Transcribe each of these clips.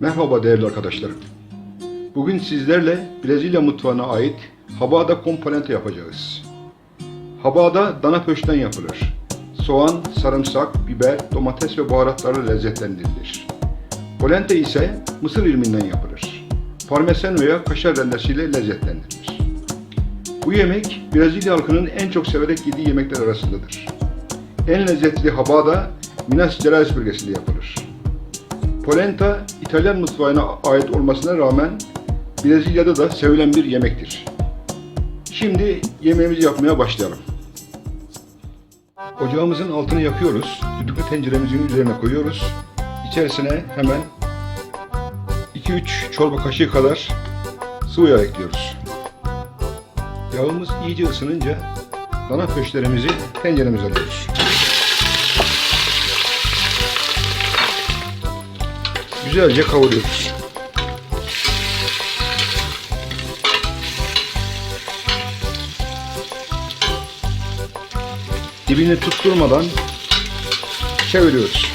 Merhaba değerli arkadaşlarım. Bugün sizlerle Brezilya mutfağına ait habada komponente yapacağız. Habada dana pöşten yapılır. Soğan, sarımsak, biber, domates ve baharatlarla lezzetlendirilir. Polente ise mısır irmiğinden yapılır. Parmesan veya kaşar rendesiyle lezzetlendirilir. Bu yemek Brezilya halkının en çok severek yediği yemekler arasındadır. En lezzetli habada Minas Gerais bölgesinde yapılır. Polenta, İtalyan mutfağına ait olmasına rağmen Brezilya'da da sevilen bir yemektir. Şimdi yemeğimizi yapmaya başlayalım. Ocağımızın altını yakıyoruz. Düdüklü tenceremizin üzerine koyuyoruz. İçerisine hemen 2-3 çorba kaşığı kadar sıvı yağ ekliyoruz. Yağımız iyice ısınınca dana köşlerimizi tenceremize alıyoruz. Güzelce kavuruyoruz. Dibini tutturmadan çeviriyoruz.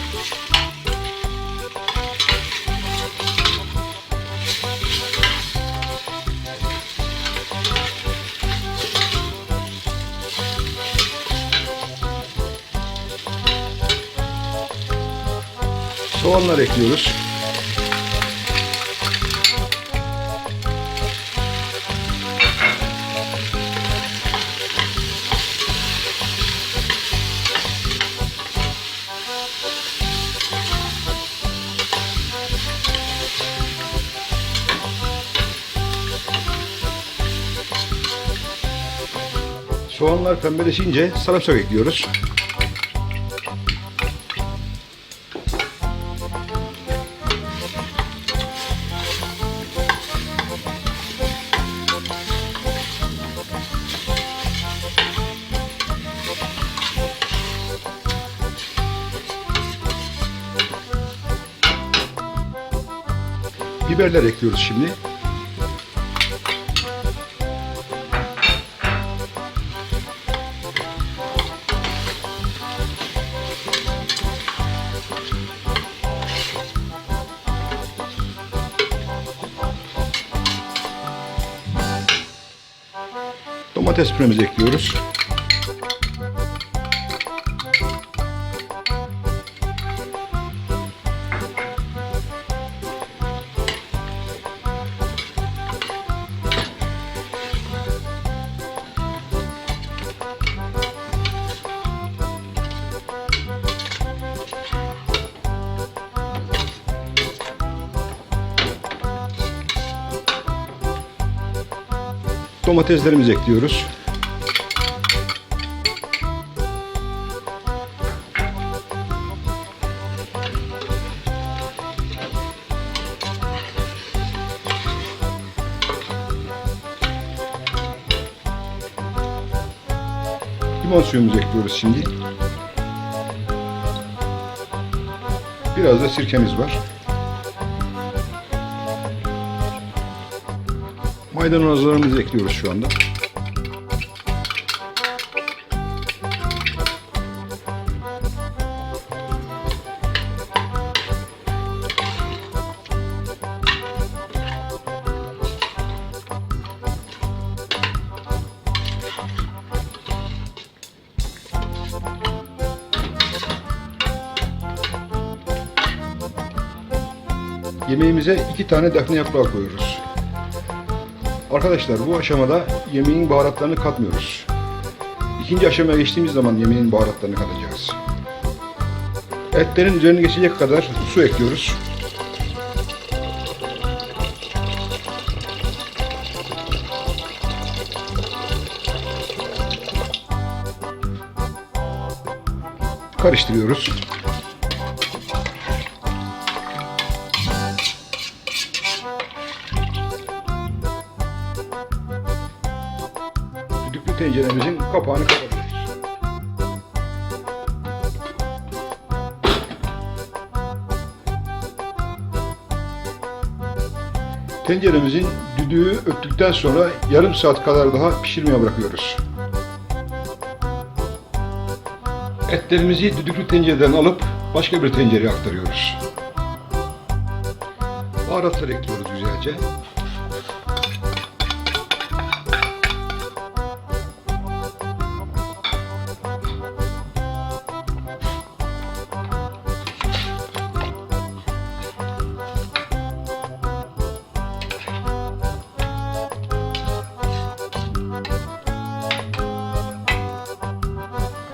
Soğanlar ekliyoruz. Soğanlar pembeleşince sarımsak ekliyoruz. Biberler ekliyoruz şimdi. Domates püremizi ekliyoruz. Domateslerimizi ekliyoruz. Limon suyumuzu ekliyoruz şimdi. Biraz da sirkemiz var. Maydanozlarımızı ekliyoruz şu anda. Yemeğimize iki tane defne yaprağı koyuyoruz. Arkadaşlar bu aşamada yemeğin baharatlarını katmıyoruz. İkinci aşamaya geçtiğimiz zaman yemeğin baharatlarını katacağız. Etlerin üzerine geçecek kadar su ekliyoruz. Karıştırıyoruz. Tenceremizin kapağını kapatıyoruz. Tenceremizin düdüğü öttükten sonra yarım saat kadar daha pişirmeye bırakıyoruz. Etlerimizi düdüklü tencereden alıp başka bir tencereye aktarıyoruz. Baharatlar ekliyoruz güzelce.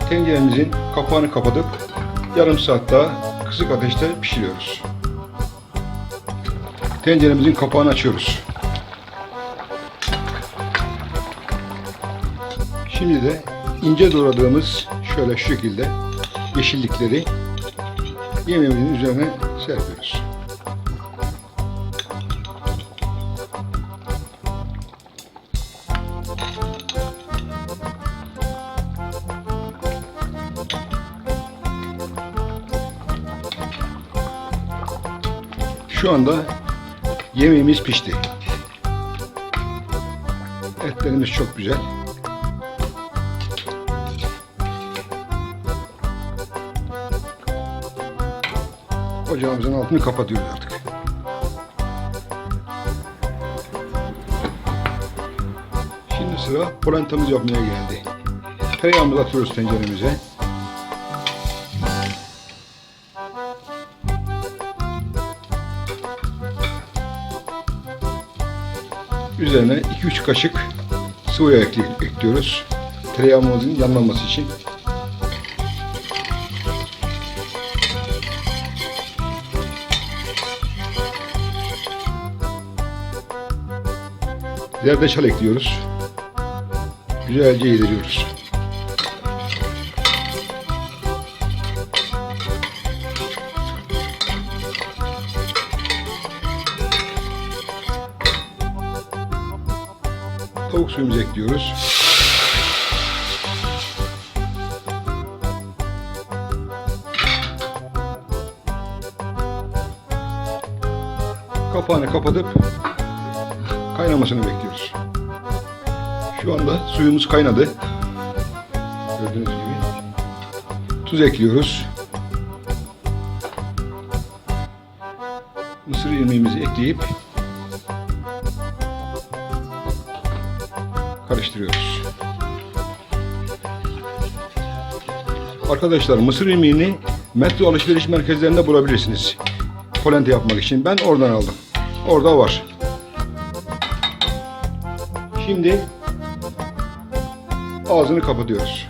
Tenceremizin kapağını kapatıp yarım saat daha kısık ateşte pişiriyoruz. Tenceremizin kapağını açıyoruz. Şimdi de ince doğradığımız şöyle şu şekilde yeşillikleri yemeğimizin üzerine serpiyoruz. Şu anda yemeğimiz pişti. Etlerimiz çok güzel. Ocağımızın altını kapatıyoruz artık. Şimdi sıra polentamız yapmaya geldi. Tereyağımızı atıyoruz tenceremize. Üzerine 2-3 kaşık sıvı yağ ekliyoruz. Tereyağımızın yanmaması için. Zerdeçal ekliyoruz. Güzelce yediriyoruz. Suyumuzu ekliyoruz. Kapağını kapatıp kaynamasını bekliyoruz. Şu anda suyumuz kaynadı. Gördüğünüz gibi. Tuz ekliyoruz. Mısır irmiğimizi ekleyip karıştırıyoruz. Arkadaşlar mısır irmiğini metro alışveriş merkezlerinde bulabilirsiniz. Polenta yapmak için. Ben oradan aldım. Orada var. Şimdi ağzını kapatıyoruz.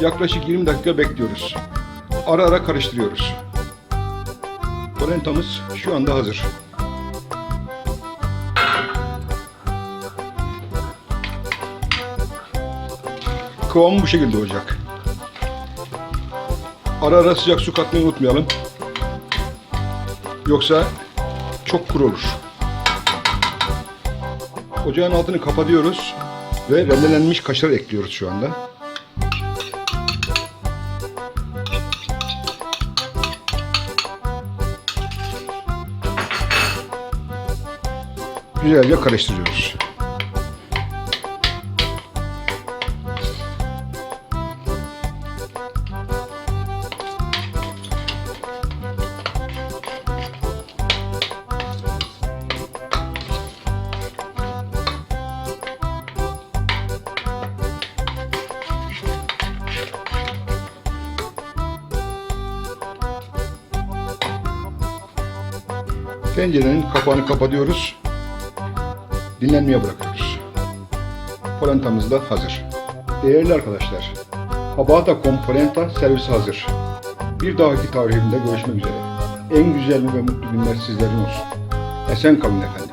Yaklaşık 20 dakika bekliyoruz. Ara ara karıştırıyoruz. Polentamız şu anda hazır. Kıvamı bu şekilde olacak. Ara ara sıcak su katmayı unutmayalım. Yoksa çok kuru olur. Ocağın altını kapatıyoruz ve rendelenmiş kaşar ekliyoruz şu anda. Güzelce karıştırıyoruz. Tencerenin kapağını kapatıyoruz. Dinlenmeye bırakıyoruz. Polentamız da hazır. Değerli arkadaşlar, Habata Polenta servisi hazır. Bir dahaki tarihimde görüşmek üzere. En güzel ve mutlu günler sizlerin olsun. Esen kalın efendim.